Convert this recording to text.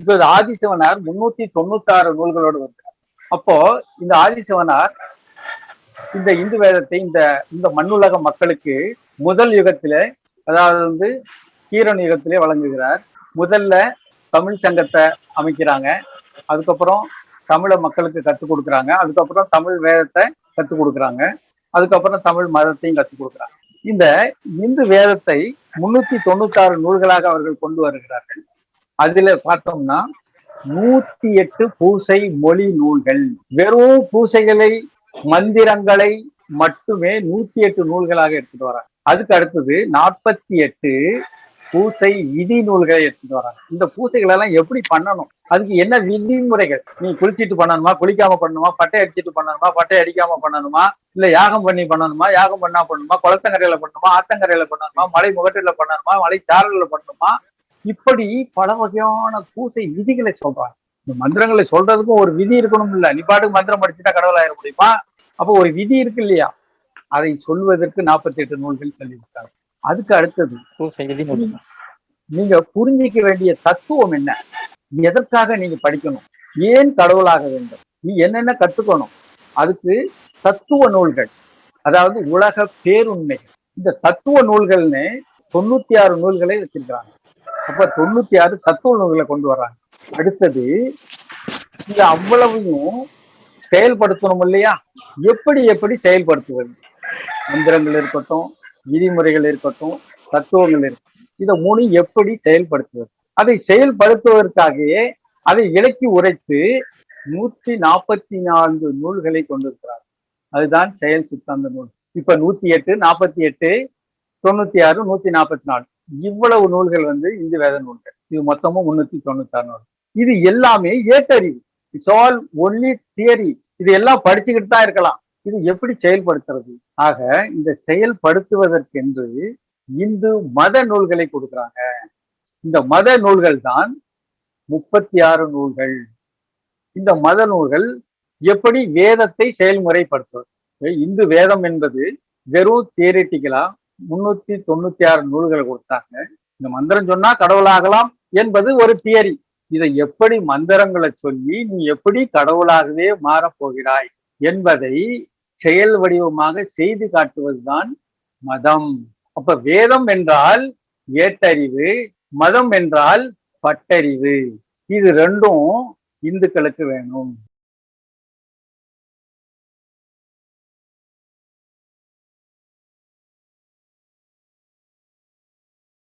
இப்ப ஆதிசிவனார் முன்னூத்தி தொண்ணூத்தி ஆறு நூல்களோடு வந்தார் அப்போ இந்த ஆதிசிவனார் இந்த இந்து வேதத்தை இந்த இந்த மண்ணுலக மக்களுக்கு முதல் யுகத்திலே அதாவது வந்து கீரன் யுகத்திலே வழங்குகிறார். முதல்ல தமிழ் சங்கத்தை அமைக்கிறாங்க. அதுக்கப்புறம் தமிழை மக்களுக்கு கற்றுக் கொடுக்குறாங்க. அதுக்கப்புறம் தமிழ் வேதத்தை கற்றுக் கொடுக்குறாங்க. அதுக்கப்புறம் தமிழ் மதத்தையும் கற்றுக் கொடுக்குறாங்க. இந்த இந்து வேதத்தை முன்னூத்தி தொண்ணூத்தி ஆறு நூல்களாக அவர்கள் கொண்டு வருகிறார்கள். அதுல பார்த்தோம்னா நூத்தி எட்டு பூசை மொழி நூல்கள். வெறும் பூசைகளை மந்திரங்களை மட்டுமே நூத்தி எட்டு நூல்களாக எடுத்துட்டு வராங்க. அதுக்கு அடுத்தது நாற்பத்தி எட்டு பூசை விதி நூல்களை எடுத்துட்டு வராங்க. இந்த பூசைகள் எல்லாம் எப்படி பண்ணணும்? அதுக்கு என்ன விதிமுறைகள்? நீ குளிச்சிட்டு பண்ணணுமா? குளிக்காம பண்ணணுமா? பட்டை அடிச்சிட்டு பண்ணணுமா? பட்டை அடிக்காம பண்ணணுமா? இல்ல யாகம் பண்ணி பண்ணணுமா? யாகம் பண்ணா பண்ணணுமா? குளத்தங்கரையில பண்ணணுமா? ஆத்தங்கரையில பண்ணணுமா? மலை முகட்டில பண்ணணுமா? மலை சாரல்ல பண்ணணுமா? இப்படி பல வகையான பூசை விதிகளை சொல்றாங்க. இந்த மந்திரங்களை சொல்றதுக்கும் ஒரு விதி இருக்கணும் இல்ல நீ பாட்டுக்கு மந்திரம் படிச்சுட்டா கடவுள் ஆயிட முடியுமா? அப்போ ஒரு விதி இருக்கு இல்லையா? அதை சொல்வதற்கு நாற்பத்தி எட்டு நூல்கள் சொல்லியிருக்காங்க. அதுக்கு அடுத்தது நீங்க புரிஞ்சிக்க வேண்டிய தத்துவம் என்ன? எதற்காக நீங்க படிக்கணும்? ஏன் கடவுளாக வேண்டும்? நீ என்னென்ன கத்துக்கணும்? அதுக்கு தத்துவ நூல்கள். அதாவது உலக பேருண்மைகள். இந்த தத்துவ நூல்கள்னு தொண்ணூத்தி ஆறு நூல்களை வச்சிருக்காங்க அப்ப தொண்ணூத்தி ஆறு தத்துவ நூல்களை கொண்டு வர்றாங்க. அடுத்தது இந்த அவ்வளவையும் செயல்படுத்தணும் இல்லையா? எப்படி எப்படி செயல்படுத்துவது? மந்திரங்கள் இருக்கட்டும் விதிமுறைகள் இருக்கட்டும் தத்துவங்கள் இருக்கட்டும் இதை மூணு எப்படி செயல்படுத்துவது? அதை செயல்படுத்துவதற்காகவே அதை இலக்கி உரைத்து நூத்தி நாற்பத்தி நான்கு நூல்களை கொண்டிருக்கிறார் அதுதான் செயல் சித்தாந்த நூல். இப்ப நூத்தி எட்டு நாற்பத்தி எட்டு தொண்ணூத்தி ஆறு நூத்தி நாற்பத்தி நாலு இவ்வளவு நூல்கள் வந்து இந்து வேத நூல்கள். இது மொத்தமும் முன்னூத்தி தொண்ணூத்தி ஆறு நூல். இது எல்லாமே ஏட்டறிவு இட்ஸ் ஆல் ஒன்லி தியரி இது எல்லாம் படிச்சுக்கிட்டு தான் இருக்கலாம். இது எப்படி செயல்படுத்துறது? ஆக இந்த செயல்படுத்துவதற்கென்று இந்து மத நூல்களை கொடுக்குறாங்க. இந்த மத நூல்கள் தான் முப்பத்தி ஆறு நூல்கள். இந்த மத நூல்கள் எப்படி வேதத்தை செயல்முறைப்படுத்துவது? இந்து வேதம் என்பது வெறும் தியரிட்டிக்கலா முன்னூத்தி தொண்ணூத்தி ஆறு நூல்களை கொடுத்தாங்க. இந்த மந்திரம் சொன்னா கடவுளாகலாம் என்பது ஒரு தியரி. இதை எப்படி மந்திரங்களை சொல்லி நீ எப்படி கடவுளாகவே மாறப் போகிறாய் என்பதை செயல் வடிவமாக செய்து காட்டுவதுதான் மதம். அப்ப வேதம் என்றால் ஏட்டறிவு மதம் என்றால் பட்டறிவு. இது ரெண்டும் இந்துக்களுக்கு வேணும்.